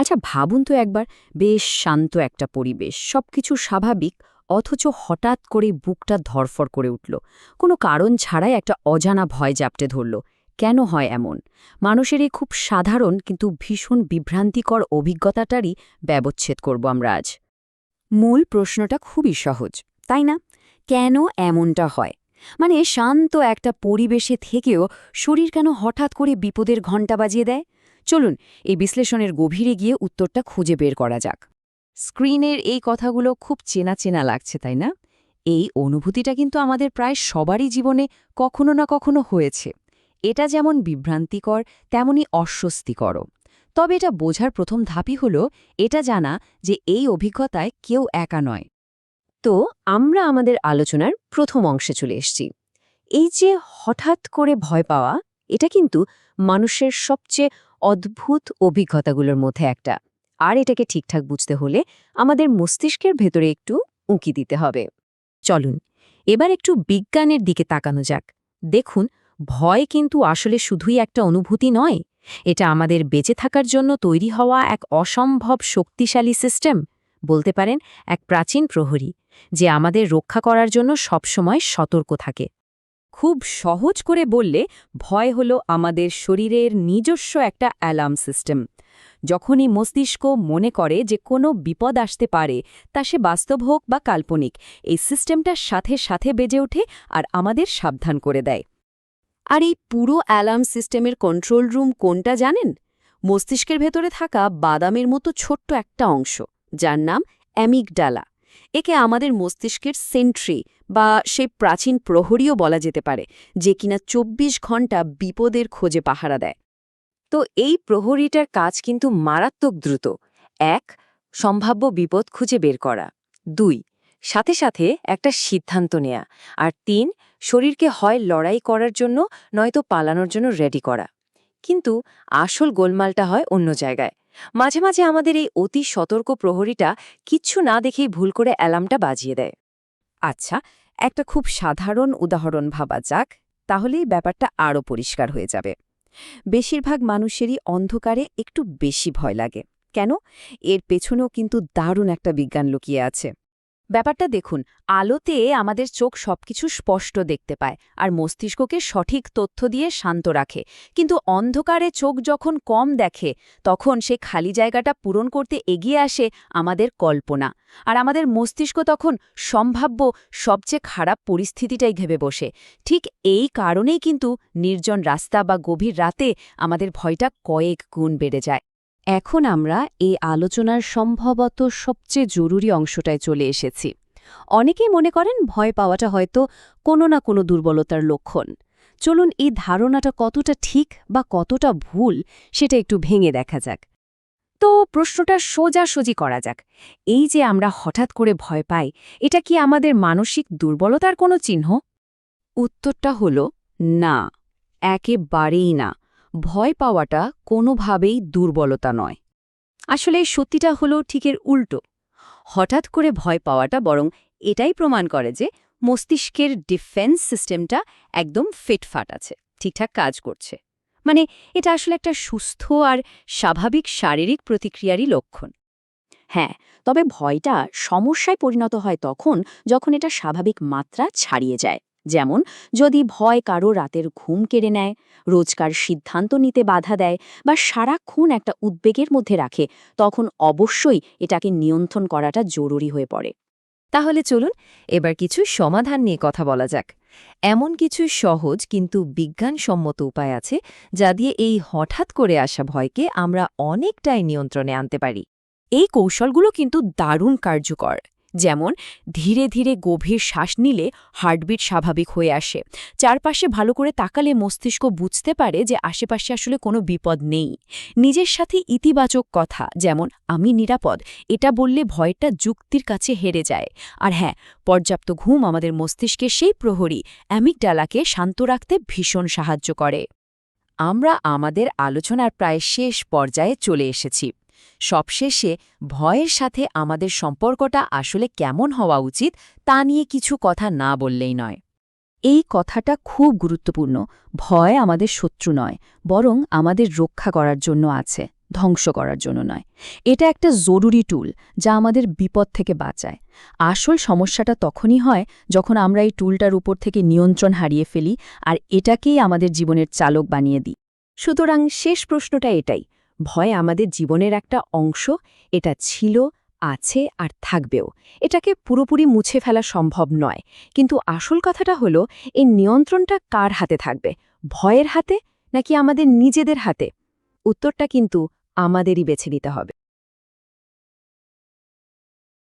আচ্ছা ভাবুন তো একবার, বেশ শান্ত একটা পরিবেশ, সবকিছু স্বাভাবিক, অথচ হঠাৎ করে বুকটা ধরফর করে উঠল। কোনো কারণ ছাড়াই একটা অজানা ভয় জাপটে ধরল। কেন হয় এমন? মানুষের এই খুব সাধারণ কিন্তু ভীষণ বিভ্রান্তিকর অভিজ্ঞতাটারই ব্যবচ্ছেদ করব আমরা আজ। মূল প্রশ্নটা খুবই সহজ, তাই না? কেন এমনটা হয়? মানে শান্ত একটা পরিবেশে থেকেও শরীর কেন হঠাৎ করে বিপদের ঘণ্টা বাজিয়ে দেয়? চলুন, এই বিশ্লেষণের গভীরে গিয়ে উত্তরটা খুঁজে বের করা যাক। স্ক্রিনের এই কথাগুলো খুব চেনা চেনা লাগছে, তাই না? এই অনুভূতিটা কিন্তু আমাদের প্রায় সবারই জীবনে কখনো না কখনো হয়েছে। এটা যেমন বিভ্রান্তিকর তেমনি অস্বস্তিকরও। তবে এটা বোঝার প্রথম ধাপই হল, এটা জানা যে এই অভিজ্ঞতায় কেউ একা নয়। তো আমরা আমাদের আলোচনার প্রথম অংশে চলে এসছি। এই যে হঠাৎ করে ভয় পাওয়া, এটা কিন্তু মানুষের সবচেয়ে অদ্ভুত অভিজ্ঞতাগুলোর মধ্যে একটা। আর এটাকে ঠিকঠাক বুঝতে হলে আমাদের মস্তিষ্কের ভেতরে একটু উঁকি দিতে হবে। চলুন, এবার একটু বিজ্ঞানের দিকে তাকানো যাক। দেখুন, ভয় কিন্তু আসলে শুধুই একটা অনুভূতি নয়। এটা আমাদের বেঁচে থাকার জন্য তৈরি হওয়া এক অসম্ভব শক্তিশালী সিস্টেম, বলতে পারেন এক প্রাচীন প্রহরী, যে আমাদের রক্ষা করার জন্য সবসময় সতর্ক থাকে। খুব সহজ করে বললে, ভয় হলো আমাদের শরীরের নিজস্ব একটা অ্যালার্ম সিস্টেম। যখনই মস্তিষ্ক মনে করে যে কোনো বিপদ আসতে পারে, তা সে বাস্তব হোক বা কাল্পনিক, এই সিস্টেমটার সাথে সাথে বেজে ওঠে আর আমাদের সাবধান করে দেয়। আর এই পুরো অ্যালার্ম সিস্টেমের কন্ট্রোল রুম কোনটা জানেন? মস্তিষ্কের ভেতরে থাকা বাদামের মতো ছোট্ট একটা অংশ, যার নাম অ্যামিগডালা। একে আমাদের মস্তিষ্কের সেন্ট্রি বা সেই প্রাচীন প্রহরীও বলা যেতে পারে, যে কিনা ২৪ ঘণ্টা বিপদের খোঁজে পাহারা দেয়। তো এই প্রহরীটার কাজ কিন্তু মারাত্মক দ্রুত। এক, সম্ভাব্য বিপদ খুঁজে বের করা। দুই, সাথে সাথে একটা সিদ্ধান্ত নেয়া। আর তিন, শরীরকে হয় লড়াই করার জন্য, নয়তো পালানোর জন্য রেডি করা। কিন্তু আসল গোলমালটা হয় অন্য জায়গায়। মাঝে মাঝে আমাদের এই অতি সতর্ক প্রহরীটা কিচ্ছু না দেখেই ভুল করে অ্যালার্মটা বাজিয়ে দেয়। আচ্ছা একটা খুব সাধারণ উদাহরণ ভাবা যাক, তাহলেই ব্যাপারটা আরও পরিষ্কার হয়ে যাবে। বেশিরভাগ মানুষেরই অন্ধকারে একটু বেশি ভয় লাগে। কেন? এর পেছনেও কিন্তু দারুণ একটা বিজ্ঞান লুকিয়ে আছে। ব্যাপারটা দেখুন, আলোতে আমাদের চোখ সবকিছু স্পষ্ট দেখতে পায় আর মস্তিষ্ককে সঠিক তথ্য দিয়ে শান্ত রাখে। কিন্তু অন্ধকারে চোখ যখন কম দেখে, তখন সে খালি জায়গাটা পূরণ করতে এগিয়ে আসে আমাদের কল্পনা। আর আমাদের মস্তিষ্ক তখন সম্ভাব্য সবচেয়ে খারাপ পরিস্থিতিটাই ঘেবে বসে। ঠিক এই কারণেই কিন্তু নির্জন রাস্তা বা গভীর রাতে আমাদের ভয়টা কয়েক গুণ বেড়ে যায়। এখন আমরা এই আলোচনার সম্ভবত সবচেয়ে জরুরি অংশটায় চলে এসেছি। অনেকেই মনে করেন ভয় পাওয়াটা হয়তো কোনো না কোনো দুর্বলতার লক্ষণ। চলুন এই ধারণাটা কতটা ঠিক বা কতটা ভুল সেটা একটু ভেঙে দেখা যাক। তো প্রশ্নটা সোজাসুজি করা যাক। এই যে আমরা হঠাৎ করে ভয় পাই, এটা কি আমাদের মানসিক দুর্বলতার কোনো চিহ্ন? উত্তরটা হল না, একেবারেই না। ভয় পাওয়াটা কোনোভাবেই দুর্বলতা নয়। আসলে সত্যিটা হলো ঠিকের উল্টো। হঠাৎ করে ভয় পাওয়াটা বরং এটাই প্রমাণ করে যে মস্তিষ্কের ডিফেন্স সিস্টেমটা একদম ফিটফাট আছে, ঠিকঠাক কাজ করছে। মানে এটা আসলে একটা সুস্থ আর স্বাভাবিক শারীরিক প্রতিক্রিয়ারই লক্ষণ। হ্যাঁ তবে ভয়টা সমস্যায় পরিণত হয় তখন যখন এটা স্বাভাবিক মাত্রা ছাড়িয়ে যায়। যেমন, যদি ভয় কারও রাতের ঘুম কেড়ে নেয়, রোজকার সিদ্ধান্ত নিতে বাধা দেয় বা সারাক্ষণ একটা উদ্বেগের মধ্যে রাখে, তখন অবশ্যই এটাকে নিয়ন্ত্রণ করাটা জরুরি হয়ে পড়ে। তাহলে চলুন এবার কিছু সমাধান নিয়ে কথা বলা যাক। এমন কিছু সহজ কিন্তু বিজ্ঞানসম্মত উপায় আছে যা দিয়ে এই হঠাৎ করে আসা ভয়কে আমরা অনেকটাই নিয়ন্ত্রণে আনতে পারি। এই কৌশলগুলো কিন্তু দারুণ কার্যকর। যেমন, ধীরে ধীরে গভীর শ্বাস নিলে হার্টবিট স্বাভাবিক হয়ে আসে। চারপাশে ভালো করে তাকালে মস্তিষ্ক বুঝতে পারে যে আশেপাশে আসলে কোনো বিপদ নেই। নিজের সাথে ইতিবাচক কথা, যেমন, আমি নিরাপদ। এটা বললে ভয়টা যুক্তির কাছে হেরে যায়। আর হ্যাঁ পর্যাপ্ত ঘুম আমাদের মস্তিষ্কে সেই প্রহরী অ্যামিকডালাকে শান্ত রাখতে ভীষণ সাহায্য করে। আমরা আমাদের আলোচনার প্রায় শেষ পর্যায়ে চলে এসেছি। সবশেষে ভয়ের সাথে আমাদের সম্পর্কটা আসলে কেমন হওয়া উচিত তা নিয়ে কিছু কথা না বললেই নয়। এই কথাটা খুব গুরুত্বপূর্ণ, ভয় আমাদের শত্রু নয়, বরং আমাদের রক্ষা করার জন্য আছে, ধ্বংস করার জন্য নয়। এটা একটা জরুরি টুল যা আমাদের বিপদ থেকে বাঁচায়। আসল সমস্যাটা তখনই হয় যখন আমরা এই টুলটার উপর থেকে নিয়ন্ত্রণ হারিয়ে ফেলি আর এটাকেই আমাদের জীবনের চালক বানিয়ে দিই। সুতরাং শেষ প্রশ্নটা এটাই ভয় আমাদের জীবনের একটা অংশ, এটা ছিল, আছে আর থাকবেও। এটাকে পুরোপুরি মুছে ফেলা সম্ভব নয়। কিন্তু আসল কথাটা হলো, এই নিয়ন্ত্রণটা কার হাতে থাকবে? ভয়ের হাতে নাকি আমাদের নিজেদের হাতে? উত্তরটা কিন্তু আমাদেরই বেছে নিতে হবে।